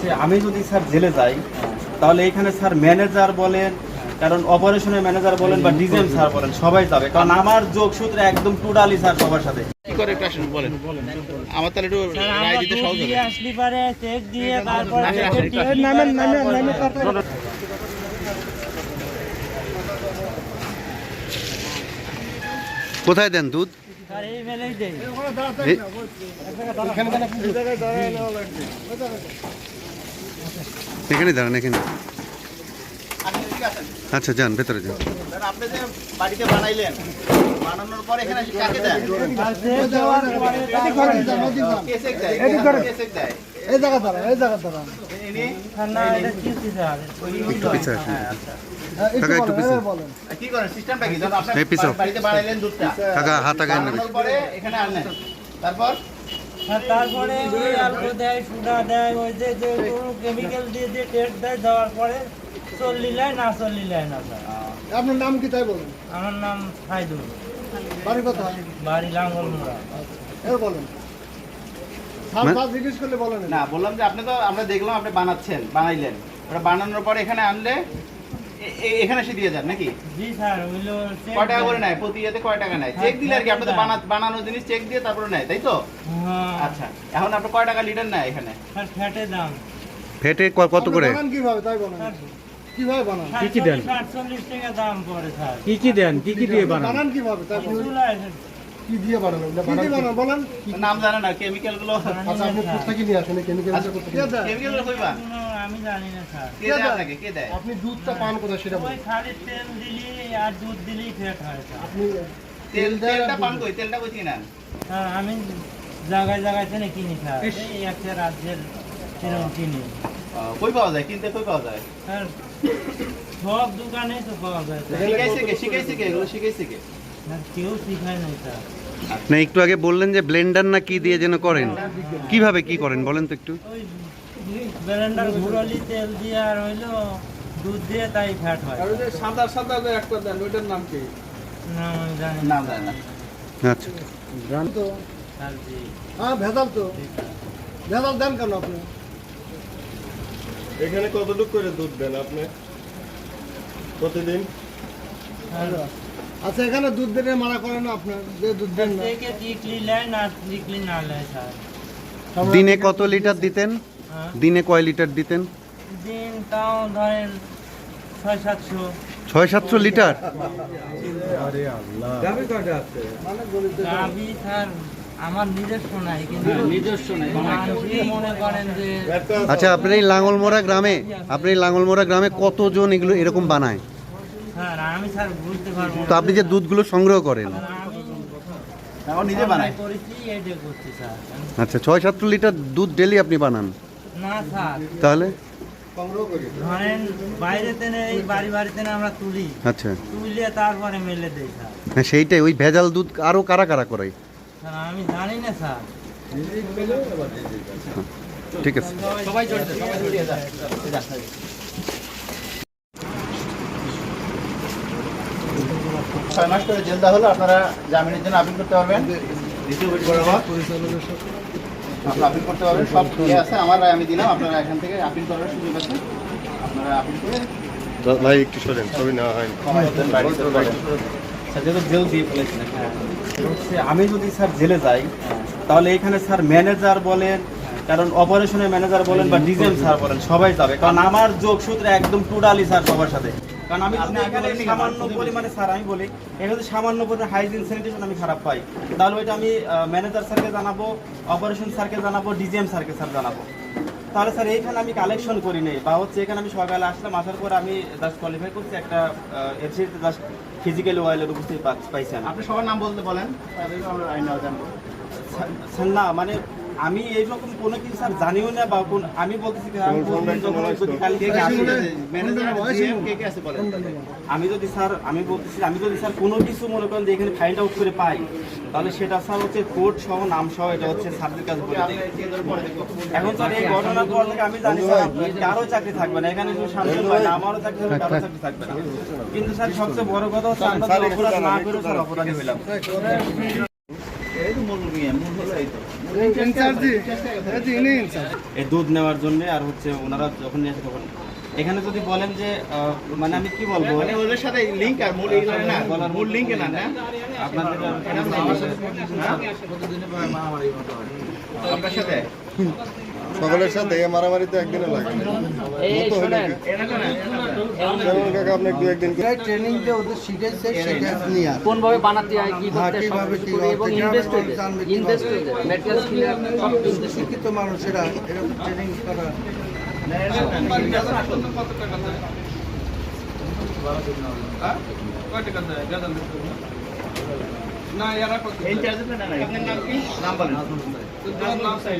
হচ্ছে আমি যদি স্যার জেলে যাই তাহলে এখানে স্যার ম্যানেজার বলেন কারণ অপারেশনের ম্যানেজার বলেন বা ডিজিএম স্যার বলেন সবাই যাবে। কারণ আমার যোগসূত্রে একদম টোটালি স্যার সবার সাথে। কি করে একটু আসুন বলেন। আমার তাহলে একটু রায় দিতে সহজ হবে। আসলি পারে চেক দিয়ে তারপরে। নামেন নামেন নামেন কোথায় দেন দুধ? স্যার এই মেলেই দেই। এ- এখানে দাঁড়ান এখানে আচ্ছা যান ভেতরে যান। আপনি যে বাড়িতে বানাইলেন বানানোর পর এখানে কাকে দেন আর চেক দেওয়ার পরে তারপরে কে চেক দেয়। কে চেক দেয় এই জায়গা দাঁড়া এই জায়গা দাঁড়া ইনি স্যার না এটা কি স্যার? একটু পিছিয়ে আসুন। একটু কাকা, একটু বলেন, পিছনে। এই বলেন। কি করেন? সিস্টেমটা কি? যখন আপনি বাড়িতে বানাইলেন দুধটা। কাকা হাত আগে পরে এখানে আনলেন তারপর? স্যার তারপরে ওই অল্প দেয় সুডা দেয় ওই যে যে কেমিক্যাল দিয়ে দিয়ে টেস্ট দেয় দেওয়ার পরে চল্লি না চল্লি লাই না স্যার। আপনার নাম কি তাই বলেন? আমার নাম সাইদুল বাড়ি কথা বাড়ি লাঙ্গল মোড়া এর বলেন জিজ্ঞেস করলে বলেন। না বললাম যে আপনি তো আমরা দেখলাম আপনি বানাচ্ছেন বানাইলেন। ওটা বানানোর পরে এখানে আনলে এখানে এসে দিয়ে যান নাকি? জি স্যার হইল কয় টাকা করে নেয়? প্রতি ইয়েতে কয় টাকা নেয়? চেক দিলে আর কি আপনি তো বানা- বানানোর জিনিস চেক দিয়ে তারপরে নেয় তাই তো? হ্যাঁ। আচ্ছা এখন আপনি কয় টাকা লিটার নেয় এখানে? স্যার ফ্যাটে দাম। ফেটে কত করে? বানান কীভাবে? তাই বলেন কীভাবে বানান? কি কি দেন? আটচল্লিশ টাকা দাম পড়ে স্যার। কি কি দেন? কি কি দিয়ে বানান? বানান কীভাবে? তাই কি দিয়ে বানান? কি দিয়ে বলেন। নাম জানে না কেমিক্যালগুলো আচ্ছা আপনি কোথা নিয়ে আসেন কেমিক্যাল কে দেয় কেমিক্যাল কইবা আমি জানি না স্যার। কে দেয় আপনাকে? কে দেয়? আপনি দুধটা পান কোথায় সেটা ওই খালি তেল দিলি আর দুধ দিলি ফেট হয় স্যার। আপনি তেল তেলটা পান কই? তেলটা কই থেকে নেন? স্যার আমি জায়গায় জায়গায় থেকে কিনি স্যার। এই একটা রাজ্যের সেরকম কিনি। কই পাওয়া যায়? কিনতে কই পাওয়া যায়? স্যার সব দোকানে তো পাওয়া যায় শিখাইছে কে শিখাইছে কে এগুলো শিখাইছে কে স্যার, কেউ শিখায় নাই স্যার। না একটু আগে বললেন যে ব্লেন্ডার না কি দিয়ে যেন করেন? কীভাবে কি করেন? বলেন তো একটু। ব্লেন্ডার ঘুরালি তেল দিয়ে আর হইল দুধ দিয়ে তাই ফ্যাট হয়। সাদা সাদা যে একটা দেন ওইটার নাম কি? না আমি জানি না। জানে না। আচ্ছা। তো। স্যার জি। হ্যাঁ ভেজাল তো। ভেজাল দেন কেন আপনি? এখানে কতটুকু করে দুধ দেন আপনি? প্রতিদিন? আচ্ছা এখানে দুধ দিলে মানা করেন না আপনার যে দুধ দেন না? দিনে কত লিটার দিতেন? দিনে কয় লিটার দিতেন? দিন তাও ধরেন ছয় সাতশো। ছয় সাতশো লিটার? যাবে কয়টা আছে গাভি স্যার আমার নিজস্ব নাই কিন্তু নিজস্ব নাই। মনে করেন যে আচ্ছা আপনার এই লাঙ্গলমোড়া গ্রামে আপনার এই লাঙ্গলমোড়া গ্রামে কতজন এগুলো এরকম বানায়? স্যার আমি স্যার বুঝতে পারব তো আপনি যে দুধগুলো সংগ্রহ করেন। নিজে স্যার। আচ্ছা ছয় সাতশো লিটার দুধ ডেলি আপনি বানান? না স্যার। তাহলে? ধরেন বাইরে তেনে এই বাড়ি বাড়ি তেনে আমরা তুলি। আচ্ছা। তুলে তারপরে মেলে দেই স্যার। হ্যাঁ সেইটাই ওই ভেজাল দুধ আরও কারা কারা স্যার আমি জানি না স্যার। ঠিক আছে। সবাই জড়িত সবাই জড়িয়ে ছয় মাস করে জেল দেওয়া হলো আপনারা জামিনের জন্য আপিল করতে পারবেন। দ্বিতীয় আপনারা আপিল করতে পারবেন। সব ইয়ে আছে আমার রায় আমি দিলাম আপনারা এখান থেকে আপিল করার সুযোগ আছে। আপনারা আপিল করে ভাই একটু সরেন জেল দিয়ে ফেলেছি আমি যদি স্যার জেলে যাই তাহলে এখানে স্যার ম্যানেজার বলেন কারণ অপারেশনের ম্যানেজার বলেন বা ডিজিএম স্যার বলেন সবাই যাবে। কারণ আমার যোগসূত্রে একদম টোটালি স্যার সবার সাথে। কারণ আমি যদি এখানে সামান্য পরিমাণে স্যার আমি বলি এখানে যদি সামান্য পরিমাণে হাইজিন স্যানিটেশন আমি খারাপ পাই। তাহলে ওইটা আমি ম্যানেজার স্যারকে জানাব অপারেশন স্যারকে জানাব ডিজিএম স্যারকে স্যার জানাব। তাহলে স্যার এইখানে আমি কালেকশন করি নেই বা হচ্ছে এখানে আমি সকালে আসলাম আসার পর আমি জাস্ট কোয়ালিফাই করছি একটা এফসিতে জাস্ট ফিজিক্যালি ওয়াইলের উপস্থিতি পাইছি আমি। আপনি সবার নাম বলতে বলেন। তাহলে আমরা আইন নেওয়া জানব। স্যার না মানে আমি এইরকম কোনো কিছু স্যার জানিও না বা কোন আমি বলতেছি আমি যদি কালকে কে কে আছে? ম্যানেজার কে কে আছে বলেন। আমি যদি স্যার আমি বলতেছি আমি যদি স্যার কোনো কিছু মনে করেন যে এখানে ফাইন্ড আউট করে পাই তাহলে সেটা স্যার হচ্ছে কোড সহ নাম সহ এটা হচ্ছে স্যারদের কাছে বলে এখন স্যার এই ঘটনার পর থেকে আমি জানি স্যার কারও চাকরি থাকবে না এখানে শুধু শান্তন ভাই না আমারও চাকরি হবে কারও চাকরি থাকবে না। কিন্তু স্যার সবচেয়ে বড় কথা হচ্ছে আমরা যদি অপরাধ না করেও স্যার অপরাধী হইলাম এই তো মূল ইয়ে, মূল হলো এই তো ইনচার্জি এই যে ইনি ইনচার্জ এই দুধ নেওয়ার জন্য আর হচ্ছে ওনারা যখন নিয়ে আসে তখন। এখানে যদি বলেন যে আহ, মানে আমি কি বলব? মানে ওদের সাথে লিঙ্ক আর মূল এইগুলো না মূল লিঙ্কে না না? আপনাদের আপনার সাথে? সকলের সাথে এই মারামারি তো একদিনে লাগে কাকা আপনি দু একদিন ট্রেনিং যে ওদের শিখেছে সেটা নিয়ে আসে কোনভাবে বানাতে হয় কি হ্যাঁ, করতে করে এবং করতে, ইনভেস্ট কিভাবে- ইনভেস্ট ম্যাটেরিয়ালস কিনে সব কিনতে শিক্ষিত মানুষেরা এরকম ট্রেনিং করা হ্যাঁ? হবে? না এরা কত? ইনচার্জ না না আপনার নাম কি নাম বলেন নাম চাই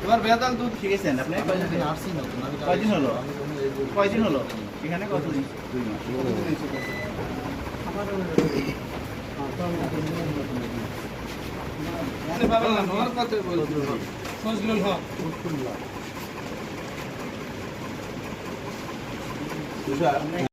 তোমার বেতন দুধ শিখেছেন আপনি কয়দিন হলো? কয়দিন হলো? এখানে কতদিন দুই মাস। ফজলুল হক। আপনি